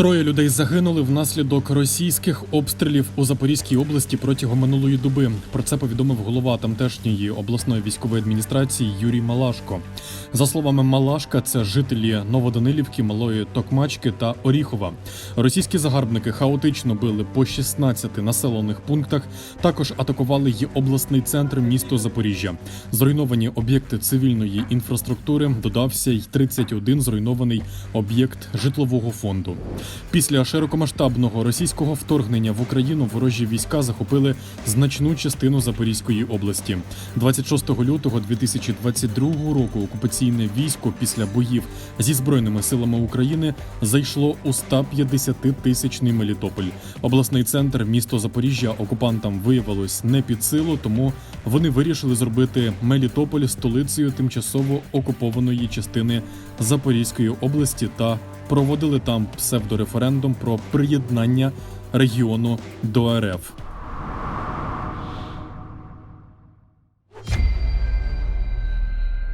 Троє людей загинули внаслідок російських обстрілів у Запорізькій області протягом минулої доби. Про це повідомив голова тамтешньої обласної військової адміністрації Юрій Малашко. За словами Малашка, це жителі Новоданилівки, Малої Токмачки та Оріхова. Російські загарбники хаотично били по 16 населених пунктах. Також атакували й обласний центр місто Запоріжжя. Зруйновані об'єкти цивільної інфраструктури. Додався й 31 зруйнований об'єкт житлового фонду. Після широкомасштабного російського вторгнення в Україну ворожі війська захопили значну частину Запорізької області. 26 лютого 2022 року окупаційне військо після боїв зі збройними силами України зайшло у 150 тисячний Мелітополь. Обласний центр місто Запоріжжя окупантам виявилось не під силу, тому вони вирішили зробити Мелітополь столицею тимчасово окупованої частини Запорізької області та проводили там псевдореферендум про приєднання регіону до РФ.